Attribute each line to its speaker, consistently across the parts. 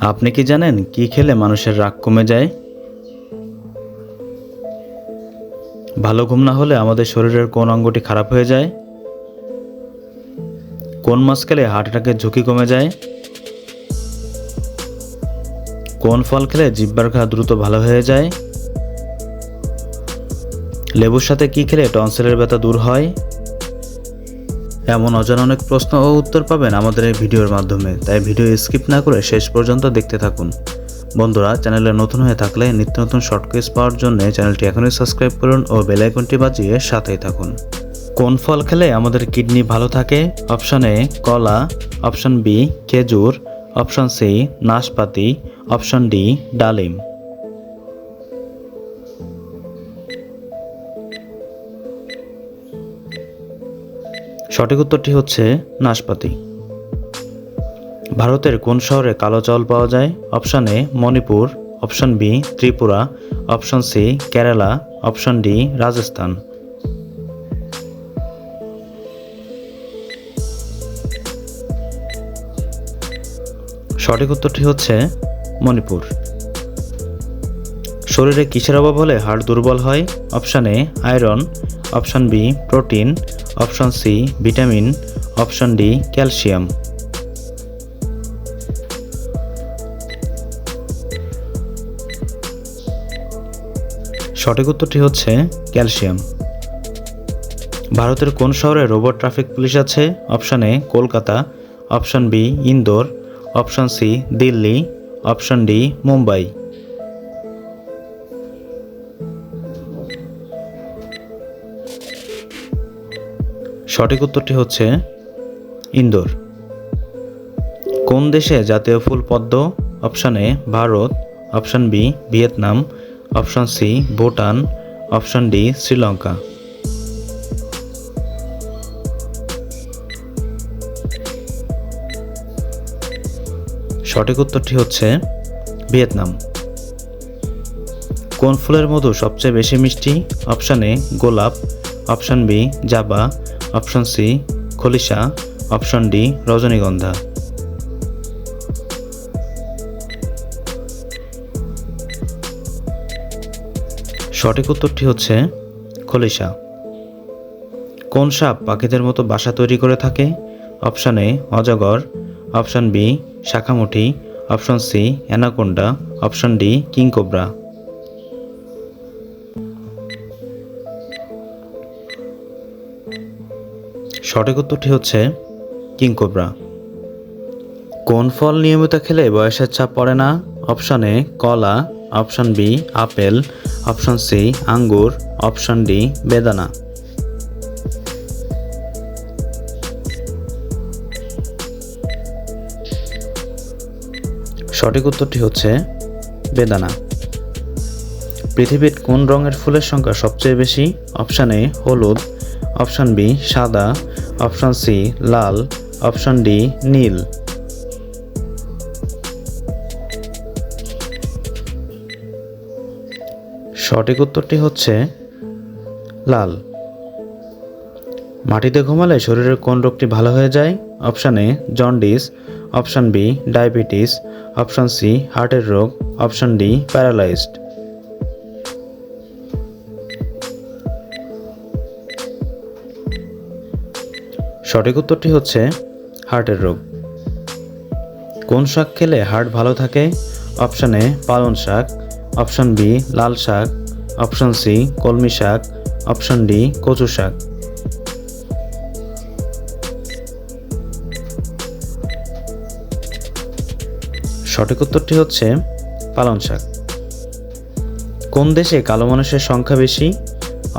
Speaker 1: আপনি কি জানেন কি খেলে মানুষের রাগ কমে যায়? ভালো ঘুম না হলে আমাদের শরীরের কোন অঙ্গটি খারাপ হয়ে যায়? কোন মাছ খেলে হার্ট অ্যাটাকের ঝুঁকি কমে যায়? কোন ফল খেলে জিব্বার ঘা দ্রুত ভালো হয়ে যায়? লেবুর সাথে কি খেলে টনসিলের ব্যথা দূর হয়? এমন অজানা অনেক প্রশ্ন ও উত্তর পাবেন আমাদের এই ভিডিওর মাধ্যমে। তাই ভিডিও স্কিপ না করে শেষ পর্যন্ত দেখতে থাকুন। বন্ধুরা, চ্যানেলে নতুন হয়ে থাকলে নিত্য নতুন শর্ট কুইজ পাওয়ার জন্য চ্যানেলটি এখনই সাবস্ক্রাইব করুন ও বেল আইকনটি বাজিয়ে সাথেই থাকুন। কোন ফল খেলে আমাদের কিডনি ভালো থাকে? অপশন এ, কলা, অপশন বি, খেজুর, অপশন সি, নাশপাতি, অপশন ডি, ডালিম। সঠিক উত্তরটি হচ্ছে নাশপাতি। ভারতের কোন শহরে কালো চাউল পাওয়া যায়? Option A, Manipur, option B, Tripura, option C, Kerala, option D, Rajasthan. সঠিক উত্তরটি হচ্ছে মণিপুর। শরীরে কিসের অভাব হলে হাড় দুর্বল হয়? Option A, iron, option B, protein option C, vitamin, option D, calcium. সঠিক উত্তরটি হচ্ছে ক্যালসিয়াম। ভারতের কোন শহরে রোবট ট্রাফিক পুলিশ আছে? Option A, Kolkata, option B, Indore, option C, Delhi, option D, Mumbai. সঠিক উত্তরটি হচ্ছে ইন্দোর। কোন দেশে জাতীয় ফুল পদ্ম? Option A, Bharat. Option B, Vietnam. Option C, Bhutan. Option D, Sri Lanka. সঠিক উত্তরটি হচ্ছে ভিয়েতনাম। কোন ফুলের মধু সবচেয়ে বেশি মিষ্টি? অপশান এ, গোলাপ। অপশান বি, জাবা। অপশান সি, খলিশা। অপশন ডি, রজনীগন্ধা। সঠিক উত্তরটি হচ্ছে খলিশা। কোন সাপ পাখিদের মতো বাসা তৈরি করে থাকে? অপশান এ, অজগর। Option B, শাখামুঠি। Option C, anaconda. Option D, king cobra. সঠিক উত্তরটি হচ্ছে কিংকোবরা কোন ফল নিয়মিত খেলে বয়সের চাপ পড়ে না? অপশান এ, কলা, option B, apple, option C, আঙ্গুর, অপশান ডি, বেদানা। সঠিক উত্তরটি হচ্ছে বেদানা। পৃথিবীর কোন রঙের ফুলের সংখ্যা সবচেয়ে বেশি? অপশান এ, হলুদ অপশান বি, সাদা। অপশান সি, লাল। অপশান ডি, নীল। সঠিক উত্তরটি হচ্ছে লাল। মাটিতে ঘুমালে শরীরের কোন রোগটি ভালো হয়ে যায়? Option A, jaundice. Option B, diabetes. Option C, হার্টের রোগ। অপশান ডি প্যারালাইজড সঠিক উত্তরটি হচ্ছে হার্টের রোগ। কোন শাক খেলে হার্ট ভালো থাকে? অপশান এ পালন শাক, অপশান বি, লাল শাক, অপশান সি, কলমি শাক, অপশান ডি, কচু শাক। সঠিক উত্তরটি হচ্ছে পালন শাক। কোন দেশে কালো মানুষের সংখ্যা বেশি?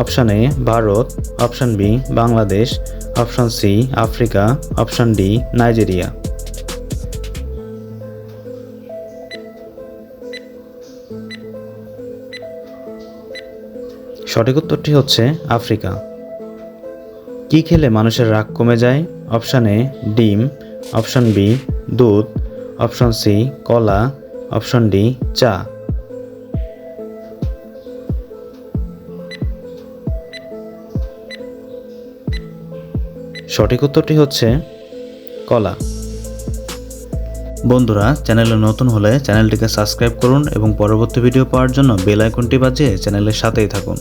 Speaker 1: Option A, Bharat, option B, Bangladesh option C, Africa, option D, Nigeria. সঠিক উত্তরটি হচ্ছে আফ্রিকা। কি খেলে মানুষের রাগ কমে যায়? অপশান এ, ডিম, অপশান বি, দুধ, অপশান সি, কলা, অপশান ডি, চা। সঠিক উত্তরটি হচ্ছে কলা। বন্ধুরা, চ্যানেলে নতুন হলে চ্যানেলটিকে সাবস্ক্রাইব করুন এবং পরবর্তী ভিডিও পাওয়ার জন্য বেল আইকনটি বাজিয়ে চ্যানেলের সাথেই থাকুন।